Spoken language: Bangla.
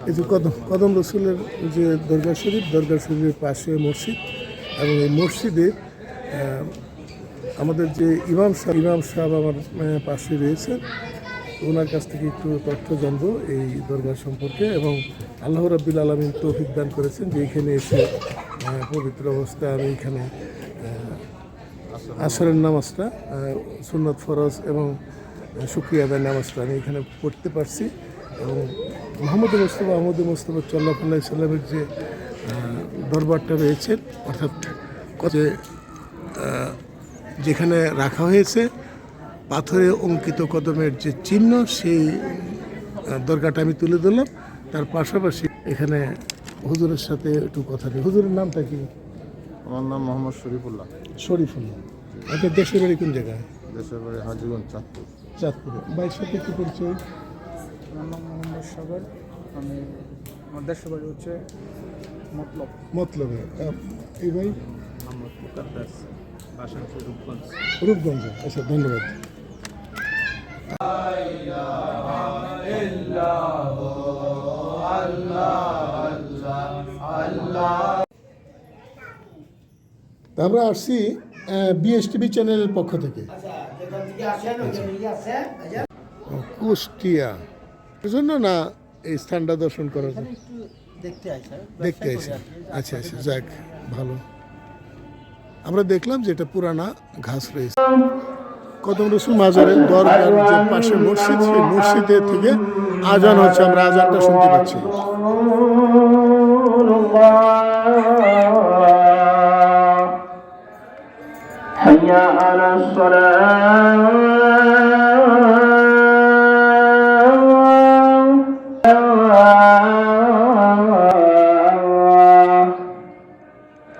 এই যে কদম কদম রসুলের যে দরগা শরীফ দরগা শরীফের পাশে মসজিদ এবং এই মসজিদে আমাদের যে ইমাম সাহেব ইমাম সাহেব আমার পাশে রয়েছেন ওনার কাছ থেকে একটু তথ্য জানব এই দরগা সম্পর্কে এবং আল্লাহ রাব্বিল আলমিন তৌফিক দান করেছেন যে এখানে এসে পবিত্র অবস্থায় আমি এখানে আসরের নামাজটা সুন্নত ফরজ এবং শুক্রিয়া আদায় নামাজটা আমি এখানে পড়তে পারছি এবং মোহাম্মদ মোস্তফা আহমদ মোস্তফা চল্লাহ সাল্লামের যে দরবারটা রয়েছে অর্থাৎ যে যেখানে রাখা হয়েছে পাথরে অঙ্কিত কদমের যে চিহ্ন সেই দরগাটা আমি তুলে ধরলাম। তার পাশাপাশি এখানে হুজুরের সাথে একটু কথা নেই হুজুরের নামটা কি? আমার নাম মোহাম্মদ শরীফুল্লাহ। শরীফুল্লাহ। আপনার দেশের বাড়ি কোন জায়গায়? দেশের বাড়ি হাজিগঞ্জ চাঁদপুর। চাঁদপুরে। ভাইয়ের সাথে কি পরিচয়? আমার নাম মোহাম্মদ সাগর। আমি আমার দেশের বাড়ি হচ্ছে মতলব। মতলবে। এই ভাই? মোহাম্মদ মুকাদ্দাস। বাসানপুর রূপগঞ্জ। রূপগঞ্জ। আচ্ছা ধন্যবাদ। আমরা আসছি বিএসটিভি চ্যানেলের পক্ষ থেকে। কুষ্টিয়া। এর জন্য না এই স্থানটা দর্শন করার জন্য দেখতে আসে দেখতে আসি আচ্ছা আচ্ছা যাক ভালো আমরা দেখলাম যে এটা পুরানা ঘাস রয়েছে কদম রসুল মাজারের দরগার যে পাশে মসজিদ সেই মসজিদের থেকে আজান হচ্ছে আমরা আজানটা শুনতে পাচ্ছি حي على الصلاة